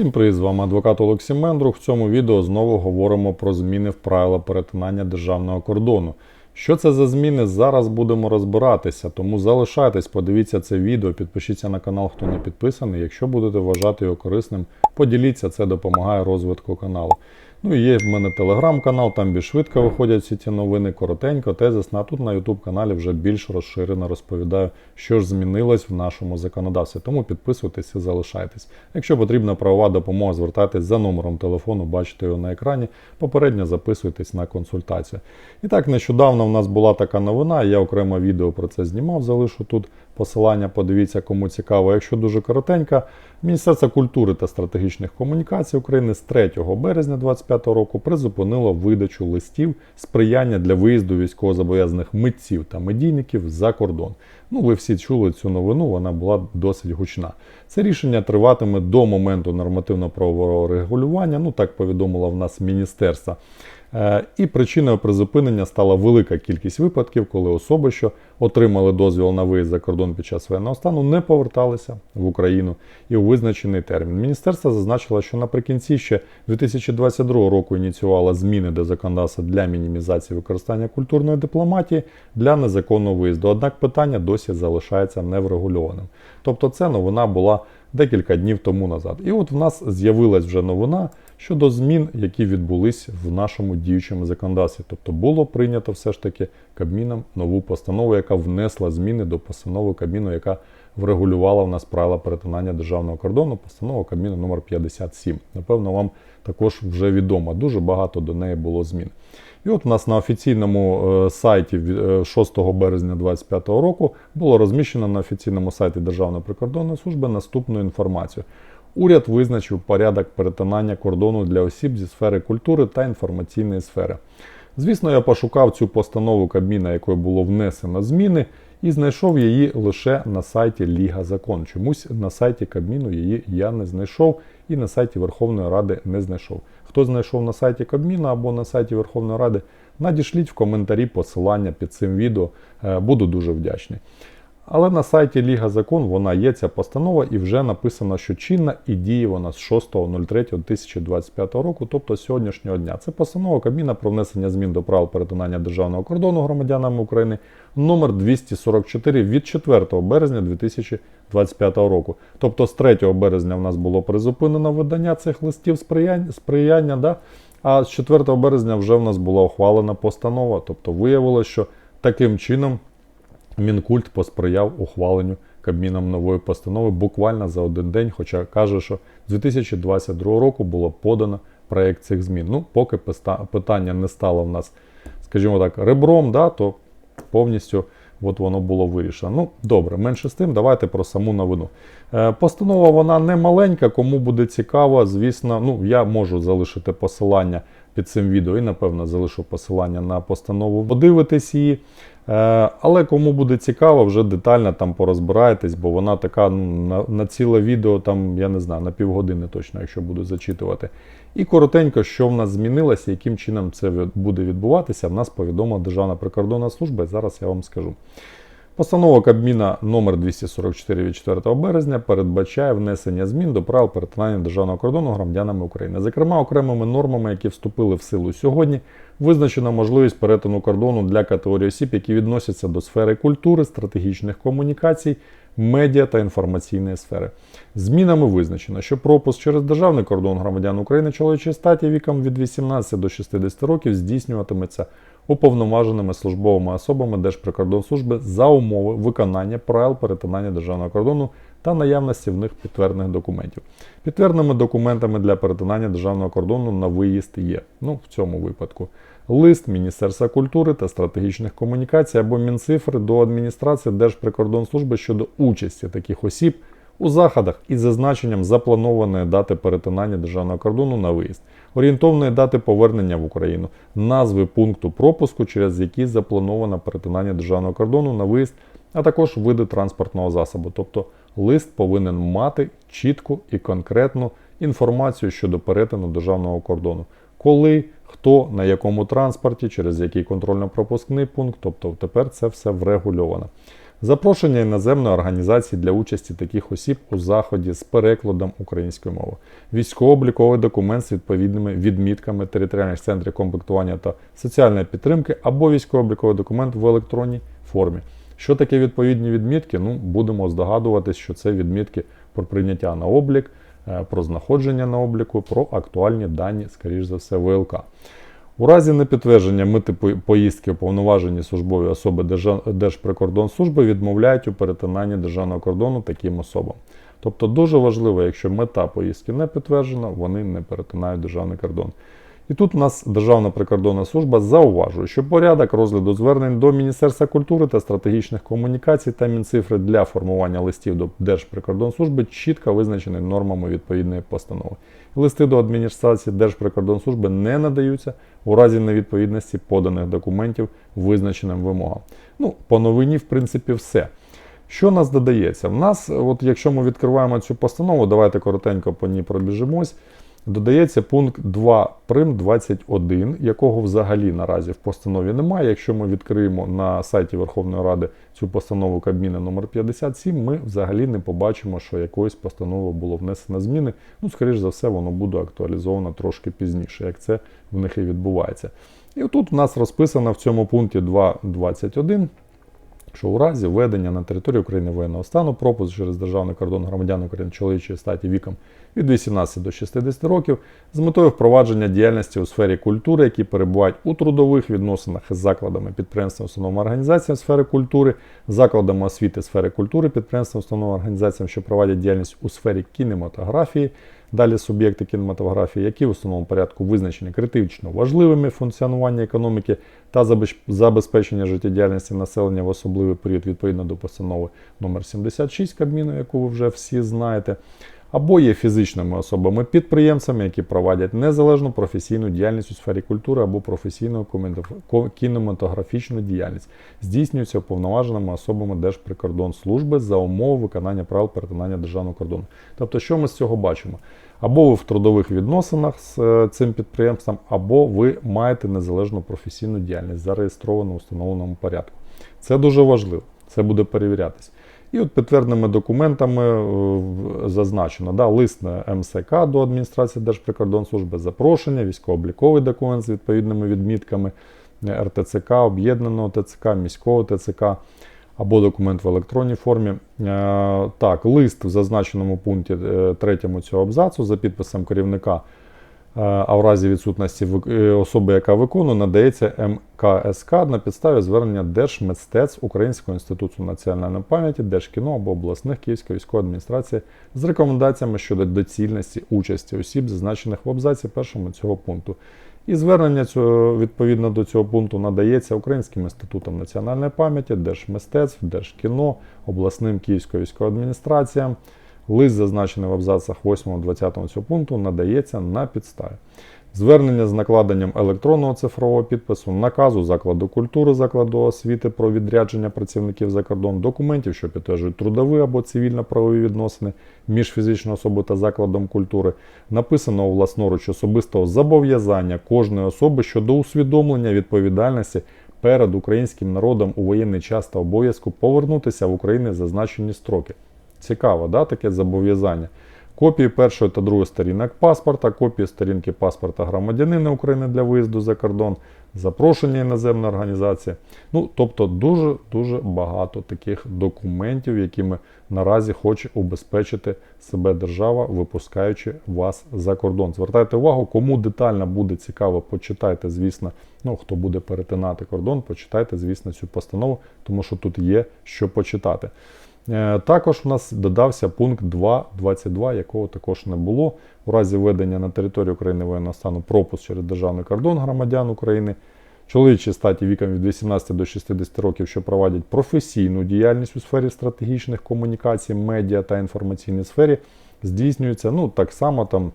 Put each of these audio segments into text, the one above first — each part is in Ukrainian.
Всім привіт, з вами адвокат Олексій Мендрух. В цьому відео знову говоримо про зміни в правила перетинання державного кордону. Що це за зміни? Зараз будемо розбиратися, тому залишайтесь, подивіться це відео, підпишіться на канал, хто не підписаний. Якщо будете вважати його корисним, поділіться, це допомагає розвитку каналу. Ну і є в мене телеграм-канал, там більш швидко виходять всі ці новини, коротенько, тезисно. А тут на Ютуб каналі вже більш розширено розповідаю, що ж змінилось в нашому законодавстві. Тому підписуйтесь і залишайтесь. Якщо потрібна правова допомога, звертайтесь за номером телефону, бачите його на екрані. Попередньо записуйтесь на консультацію. І так, нещодавно в нас була така новина. Я окремо відео про це знімав, залишу тут посилання. Подивіться, кому цікаво. Якщо дуже коротенько, Міністерство культури та стратегічних комунікацій України з 3 березня 2025 року призупинило видачу листів сприяння для виїзду військовозобов'язаних митців та медійників за кордон. Ну, ви всі чули цю новину, вона була досить гучна. Це рішення триватиме до моменту нормативно-правового регулювання. Ну так повідомило в нас міністерство. Е, І причиною призупинення стала велика кількість випадків, коли особи, що отримали дозвіл на виїзд за кордон під час воєнного стану, не поверталися в Україну і у визначений термін. Міністерство зазначило, що наприкінці ще 2022 року ініціювало зміни до законодавства для мінімізації використання культурної дипломатії для незаконного виїзду. Однак питання досі залишається неврегульованим. Тобто, це новина була декілька днів тому назад. І от в нас з'явилась вже новина щодо змін, які відбулись в нашому діючому законодавстві. Тобто було прийнято все ж таки Кабміном нову постанову, яка внесла зміни до постанови Кабміну, яка врегулювала в нас правила перетинання державного кордону, постанова Кабміну номер 57. Напевно, вам також вже відомо. Дуже багато до неї було змін. І от у нас на офіційному е, сайті від, е, 6 березня 2025 року було розміщено на офіційному сайті Державної прикордонної служби наступну інформацію. Уряд визначив порядок перетинання кордону для осіб зі сфери культури та інформаційної сфери. Звісно, я пошукав цю постанову Кабміна, якою було внесено зміни, і знайшов її лише на сайті Ліга Закон. Чомусь на сайті Кабміну її я не знайшов і на сайті Верховної Ради не знайшов. Хто знайшов на сайті Кабміна або на сайті Верховної Ради, надішліть в коментарі посилання під цим відео. Е, Буду дуже вдячний. Але на сайті Ліга Закон вона є ця постанова і вже написано, що чинна і діє вона з 6.03.2025 року, тобто сьогоднішнього дня. Це постанова Кабміна про внесення змін до правил перетинання державного кордону громадянами України номер 244 від 4 березня 2025 року. Тобто з 3 березня в нас було призупинено видання цих листів сприяння, сприяння да? а з 4 березня вже в нас була ухвалена постанова. Тобто виявилося, що таким чином. Мінкульт посприяв ухваленню Кабміном нової постанови буквально за один день, хоча каже, що з 2022 року було подано проєкт цих змін. Ну, поки питання не стало в нас, скажімо так, ребром, да, то повністю от воно було вирішено. Ну, добре, менше з тим, давайте про саму новину. Е, постанова вона не маленька, кому буде цікаво, звісно, ну, я можу залишити посилання під цим відео і, напевно, залишу посилання на постанову. Подивитись її. Е, але кому буде цікаво, вже детально там порозбираєтесь, бо вона така ну, на, на ціле відео, там, я не знаю, на півгодини точно, якщо буду зачитувати. І коротенько, що в нас змінилося, яким чином це буде відбуватися, в нас повідомила Державна прикордонна служба, зараз я вам скажу. Постанова Кабміна номер 244 від 4 березня передбачає внесення змін до правил перетинання державного кордону громадянами України. Зокрема, окремими нормами, які вступили в силу сьогодні, визначена можливість перетину кордону для категорії осіб, які відносяться до сфери культури, стратегічних комунікацій, медіа та інформаційної сфери. Змінами визначено, що пропуск через державний кордон громадян України чоловічої статі віком від 18 до 60 років здійснюватиметься уповноваженими службовими особами Держприкордонслужби за умови виконання правил перетинання державного кордону та наявності в них підтверджених документів. Підтвердженими документами для перетинання державного кордону на виїзд є. Ну, в цьому випадку. Лист Міністерства культури та стратегічних комунікацій або Мінцифри до адміністрації Держприкордонслужби щодо участі таких осіб у заходах із зазначенням запланованої дати перетинання державного кордону на виїзд, орієнтовної дати повернення в Україну, назви пункту пропуску, через які заплановано перетинання державного кордону на виїзд, а також види транспортного засобу. Тобто лист повинен мати чітку і конкретну інформацію щодо перетину державного кордону. Коли, хто, на якому транспорті, через який контрольно-пропускний пункт, тобто тепер це все врегульовано. Запрошення іноземної організації для участі таких осіб у заході з перекладом української мови, військово-обліковий документ з відповідними відмітками територіальних центрів комплектування та соціальної підтримки або військово-обліковий документ в електронній формі. Що таке відповідні відмітки? Ну, будемо здогадуватись, що це відмітки про прийняття на облік, е, про знаходження на обліку, про актуальні дані, скоріш за все, ВЛК. У разі непідтвердження мити поїздки уповноважені службові особи Держприкордонслужби відмовляють у перетинанні державного кордону таким особам. Тобто дуже важливо, якщо мета поїздки не підтверджена, вони не перетинають державний кордон. І тут у нас Державна прикордонна служба зауважує, що порядок розгляду звернень до Міністерства культури та стратегічних комунікацій та Мінцифри для формування листів до Держприкордонслужби чітко визначений нормами відповідної постанови. Листи до адміністрації Держприкордонслужби не надаються у разі невідповідності поданих документів визначеним вимогам. Ну, по новині, в принципі, все. Що нас додається? В нас, от якщо ми відкриваємо цю постанову, давайте коротенько по ній пробіжимось. Додається пункт 2 прим 21, якого взагалі наразі в постанові немає. Якщо ми відкриємо на сайті Верховної Ради цю постанову Кабміна номер 57, ми взагалі не побачимо, що якоїсь постанови було внесено зміни. Ну, скоріш за все, воно буде актуалізовано трошки пізніше, як це в них і відбувається. І отут у нас розписано в цьому пункті 2.21 що у разі введення на території України воєнного стану пропуск через державний кордон громадян України чоловічої статі віком від 18 до 60 років з метою впровадження діяльності у сфері культури, які перебувають у трудових відносинах із закладами підприємствами, установами організаціями сфери культури, закладами освіти сфери культури, підприємствами, установами організаціями, що проводять діяльність у сфері кінематографії. Далі суб'єкти кінематографії, які в основному порядку визначені критично важливими функціонування економіки та забезп- забезпечення життєдіяльності населення в особливий період відповідно до постанови номер 76 Кабміну, яку ви вже всі знаєте, або є фізичними особами-підприємцями, які проводять незалежну професійну діяльність у сфері культури або професійну кінематографічну діяльність, здійснюється уповноваженими особами Держприкордонслужби за умови виконання правил перетинання державного кордону. Тобто, що ми з цього бачимо? Або ви в трудових відносинах з е, цим підприємством, або ви маєте незалежну професійну діяльність, зареєстровану у встановленому порядку. Це дуже важливо, це буде перевірятись. І от підтверденими документами е, зазначено да, лист МСК до адміністрації Держприкордонслужби, запрошення, військово-обліковий документ з відповідними відмітками е, РТЦК, об'єднаного ТЦК, міського ТЦК або документ в електронній формі. Е, Так, лист в зазначеному пункті 3 цього абзацу за підписом керівника а в разі відсутності е, особи, яка виконує, надається МКСК на підставі звернення Держмедстець Українського інституту національної пам'яті, Держкіно або обласних Київської військової адміністрації з рекомендаціями щодо доцільності участі осіб, зазначених в абзаці першому цього пункту. І звернення цього, відповідно до цього пункту надається Українським інститутом національної пам'яті, Держмистецтв, Держкіно, обласним Київською військовою адміністраціям. Лист, зазначений в абзацах 8-20 цього пункту, надається на підставі. Звернення з накладенням електронного цифрового підпису, наказу закладу культури, закладу освіти про відрядження працівників за кордон, документів, що підтверджують трудові або цивільно-правові відносини між фізичною особою та закладом культури, написаного власноруч особистого зобов'язання кожної особи щодо усвідомлення відповідальності перед українським народом у воєнний час та обов'язку повернутися в Україну зазначені строки. Цікаво, да, таке зобов'язання. Копії першої та другої сторінок паспорта, копії сторінки паспорта громадянина України для виїзду за кордон, запрошення іноземної організації. Ну, тобто дуже-дуже багато таких документів, якими наразі хоче убезпечити себе держава, випускаючи вас за кордон. Звертайте увагу, кому детально буде цікаво, почитайте, звісно, ну, хто буде перетинати кордон, почитайте, звісно, цю постанову, тому що тут є що почитати. Е, Також у нас додався пункт 2.22, якого також не було. У разі введення на територію України воєнного стану пропуск через державний кордон громадян України, чоловічі статі віком від 18 до 60 років, що проводять професійну діяльність у сфері стратегічних комунікацій, медіа та інформаційній сфері, здійснюється ну, так само там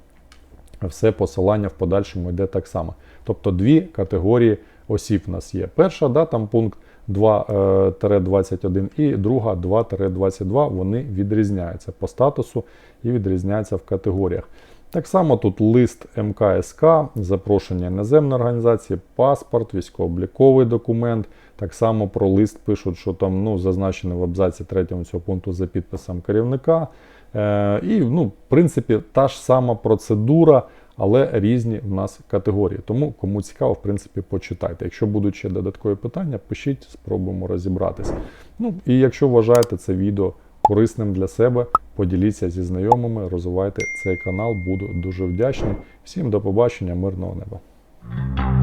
все посилання в подальшому йде так само. Тобто дві категорії осіб в нас є. Перша, да, там пункт 2-21 і друга 2-22, вони відрізняються по статусу і відрізняються в категоріях. Так само тут лист МКСК, запрошення іноземної організації, паспорт, військово-обліковий документ, Так само про лист пишуть, що там ну, зазначено в абзаці третьому цього пункту за підписом керівника. Е, і, ну, в принципі, та ж сама процедура, але різні в нас категорії. Тому, кому цікаво, в принципі, почитайте. Якщо будуть ще додаткові питання, пишіть, спробуємо розібратися. Ну і якщо вважаєте це відео корисним для себе, поділіться зі знайомими, розвивайте цей канал. Буду дуже вдячний. Всім до побачення, мирного неба.